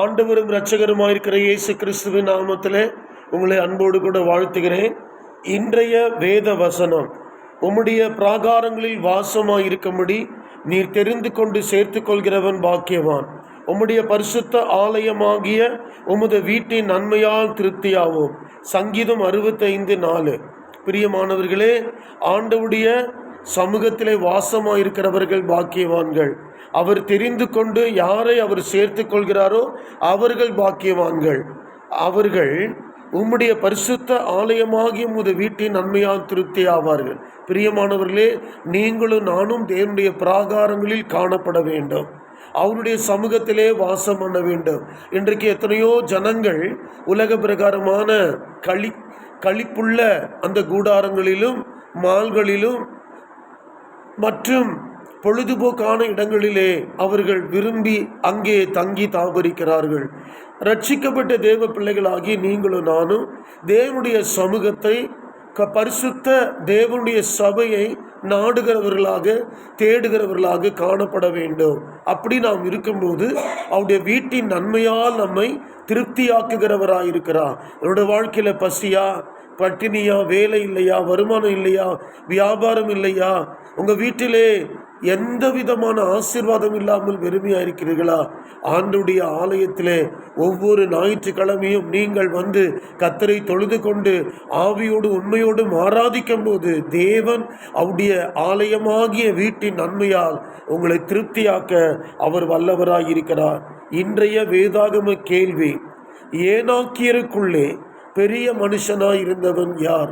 ஆண்டவரும் இரட்சகருமாயிருக்கிற இயேசு கிறிஸ்துவின் நாமத்திலே உங்களை அன்போடு கூட வாழ்த்துகிறேன். இன்றைய வேத வசனம் உம்முடைய பிராகாரங்களில் வாசமாயிருக்கும்படி நீர் தெரிந்து கொண்டு சேர்த்து கொள்கிறவன் பாக்கியவான். உம்முடைய பரிசுத்த ஆலயமாகிய உமது வீட்டின் நன்மையால் திருப்தியாகும் சங்கீதம் அறுபத்தைந்து நாலு. பிரியமானவர்களே ஆண்டவுடைய சமூகத்திலே வாசமாக இருக்கிறவர்கள் பாக்கியவான்கள். அவர் தெரிந்து கொண்டு யாரை அவர் சேர்த்து கொள்கிறாரோ அவர்கள் பாக்கியவான்கள். அவர்கள் உம்முடைய பரிசுத்த ஆலயமாகிய உமது வீட்டின் நன்மையால் திருப்தி ஆவார்கள் பிரியமானவர்களே நீங்களும் நானும் தேவனுடைய பிராகாரங்களில் காணப்பட வேண்டும். அவருடைய சமூகத்திலே வாசம் பண்ண வேண்டும். இன்றைக்கு எத்தனையோ ஜனங்கள் உலக பிரகாரமான களி களிப்புள்ள அந்த கூடாரங்களிலும் மால்களிலும் மற்றும் பொழுதுபோக்கான இடங்களிலே அவர்கள் விரும்பி அங்கே தங்கி தாபரிக்கிறார்கள். ரட்சிக்கப்பட்ட தேவ பிள்ளைகளாகி நீங்களும் நானும் தேவனுடைய சமூகத்தை க பரிசுத்த தேவனுடைய சபையை நாடுகிறவர்களாக தேடுகிறவர்களாக காணப்பட வேண்டும். அப்படி நாம் இருக்கும்போது அவருடைய வீட்டின் நன்மையால் நம்மை திருப்தியாக்குகிறவராக இருக்கிறார் என்னோட வாழ்க்கையில் பசியா பட்டினியா வேலை இல்லையா வருமானம் இல்லையா வியாபாரம் இல்லையா உங்கள் வீட்டிலே எந்த விதமான ஆசீர்வாதம் இல்லாமல் வெறுமையாக இருக்கிறீர்களா ஆண்டுடைய ஆலயத்திலே ஒவ்வொரு ஞாயிற்றுக்கிழமையும் நீங்கள் வந்து கத்தரை தொழுது கொண்டு ஆவியோடு உண்மையோடும் ஆராதிக்கும் போது தேவன் அவருடைய ஆலயமாகிய வீட்டின் நன்மையால் உங்களை திருப்தியாக்க அவர் வல்லவராக இருக்கிறார் இன்றைய வேதாகம கேள்வி ஏனாக்கியருக்குள்ளே பெரிய மனுஷனாய் இருந்தவன் யார்?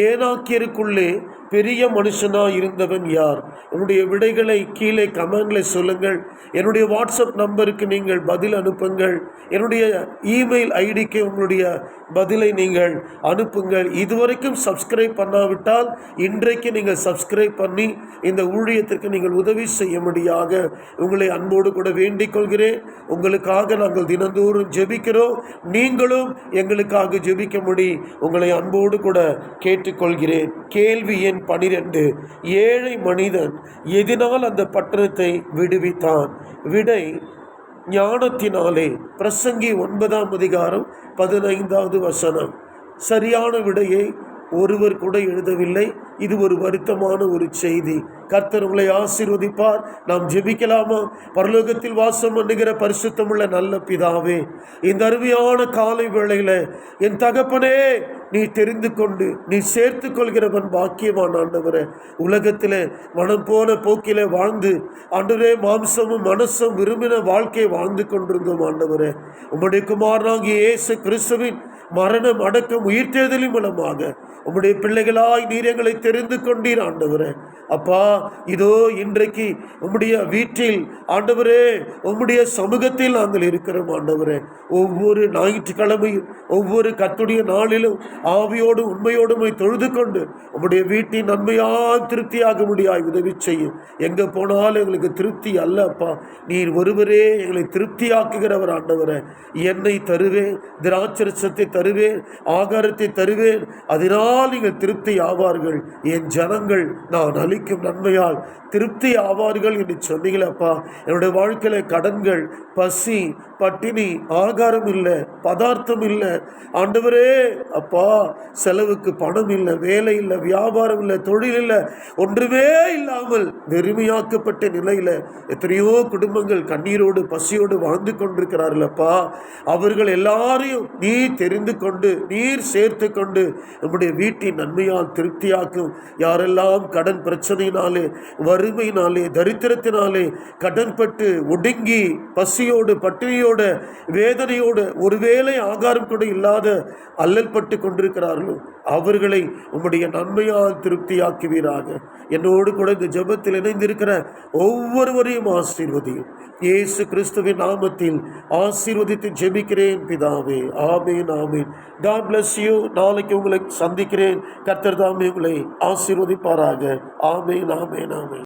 ஏனாக்கியருக்குள்ளே பெரிய மனுஷனாக இருந்தவன் யார்? உன்னுடைய விடைகளை கீழே கமெண்டில் சொல்லுங்கள். என்னுடைய வாட்ஸ்அப் நம்பருக்கு நீங்கள் பதில் அனுப்புங்கள். என்னுடைய இமெயில் ஐடிக்கு உங்களுடைய பதிலை நீங்கள் அனுப்புங்கள். இதுவரைக்கும் சப்ஸ்கிரைப் பண்ணாவிட்டால் இன்றைக்கு நீங்கள் சப்ஸ்கிரைப் பண்ணி இந்த ஊழியத்திற்கு நீங்கள் உதவி செய்ய முடியாக உங்களை அன்போடு கூட வேண்டிக் கொள்கிறேன். உங்களுக்காக நாங்கள் தினந்தோறும் ஜெபிக்கிறோம். நீங்களும் எங்களுக்காக ஜெபிக்கும்படி உங்களை அன்போடு கூட கேட்டுக்கொள்கிறேன். கேள்வி என் பனிரெண்டு ஏழை மனிதன் எதினால் அந்த பட்டணத்தை விடுவித்தான். விடை ஞானத்தினாலே பிரசங்கி ஒன்பதாம் அதிகாரம் பதினைந்தாவது வசனம். சரியான விடையை ஒருவர் கூட எழுதவில்லை. இது ஒரு வருத்தமான ஒரு செய்தி. கர்த்தர் உங்களை ஆசீர்வதிப்பார். நாம் ஜெபிக்கலாமா? பரலோகத்தில் வாசம் பண்ணுகிற பரிசுத்தமுள்ள நல்ல பிதாவே இந்த அருமையான காலை வேளையில் என் தகப்பனே நீ தெரிந்து கொண்டு நீ சேர்த்து கொள்கிறவன் பாக்கியமான ஆண்டவரே. உலகத்தில் மனம் போன போக்கில் வாழ்ந்து ஆண்டவரே மாம்சமும் மனசும் விரும்பின வாழ்க்கையை வாழ்ந்து கொண்டிருந்தோம் ஆண்டவரே. உம்முடைய குமாரனாகிய இயேசு கிறிஸ்துவின் மரணம் அடக்கம் உயிர்த்தேதலின் மூலமாக உம்முடைய பிள்ளைகளாய் நீர் எங்களை தெரிந்து கொண்டீர் ஆண்டவரே. அப்பா இதோ இன்றைக்கு உம்முடைய வீட்டில் ஆண்டவரே உம்முடைய சமூகத்தில் நாங்கள் இருக்கிறோம் ஆண்டவரே. ஒவ்வொரு ஞாயிற்றுக்கிழமையும் ஒவ்வொரு கத்துடைய நாளிலும் ஆவியோடு உண்மையோடு தொழுது கொண்டு உம்முடைய வீட்டின் நன்மையாக திருப்தியாக முடியாய் உதவி செய்யும். எங்கே போனாலும் எங்களுக்கு திருப்தி அல்ல அப்பா. நீர் ஒருவரே எங்களை திருப்தியாக்குகிறவர் ஆண்டவரே. என்னை தருவேன் திராட்சரசத்தை தருவேன் ஆகாரத்தை தருவேன். அதனால் நீங்கள் திருப்தி ஆவார்கள். என் ஜனங்கள் நான் அளிக்கும் நன்மையால் திருப்தி ஆவார்கள் என்று சொன்னீங்களப்பா என்னுடைய வாழ்க்கையில் கடன்கள் பசி பட்டினி ஆகாரம் இல்லை பதார்த்தம் இல்லை. ஆண்டவரே அப்பா செலவுக்கு பணம் இல்லை வேலை இல்லை வியாபாரம் இல்லை தொழில் இல்லை ஒன்றுமே இல்லாமல் வெறுமையாக்கப்பட்ட நிலையில் எத்தனையோ குடும்பங்கள் கண்ணீரோடு பசியோடு வாழ்ந்து கொண்டிருக்கிறார்களப்பா அவர்கள் எல்லாரையும் நீ தெரிந்து கொண்டு நீர் சேர்த்து கொண்டு நம்முடைய வீட்டின் நன்மையால் திருப்தியாக்கும் யாரெல்லாம் கடன் பிரச்சனையினாலே வறுமையினாலே தரித்திரத்தினாலே கடன்பட்டு ஒடுங்கி பசியோடு பட்டினியோட வேதனையோடு ஒருவேளை ஆகாரம் கூட இல்லாத அல்லல் பட்டு கொண்டிருக்கிறார்களோ அவர்களை உம்முடைய நன்மையால் திருப்தியாக்குவீராக. என்னோடு கூட இந்த ஜபத்தில் இணைந்திருக்கிற ஒவ்வொருவரையும் ஆசீர்வதியும். இயேசு கிறிஸ்துவின் நாமத்தில் ஆசீர்வதித்து ஜெபிக்கிறேன் பிதாவே. ஆமீன் ஆமீன். காட் பிளஸ் யூ நாளைக்கு உங்களை சந்திக்கிறேன். கர்த்தர் தாமே உங்களை ஆசீர்வதிப்பாராக. ஆமீன் ஆமீன் ஆமீன்.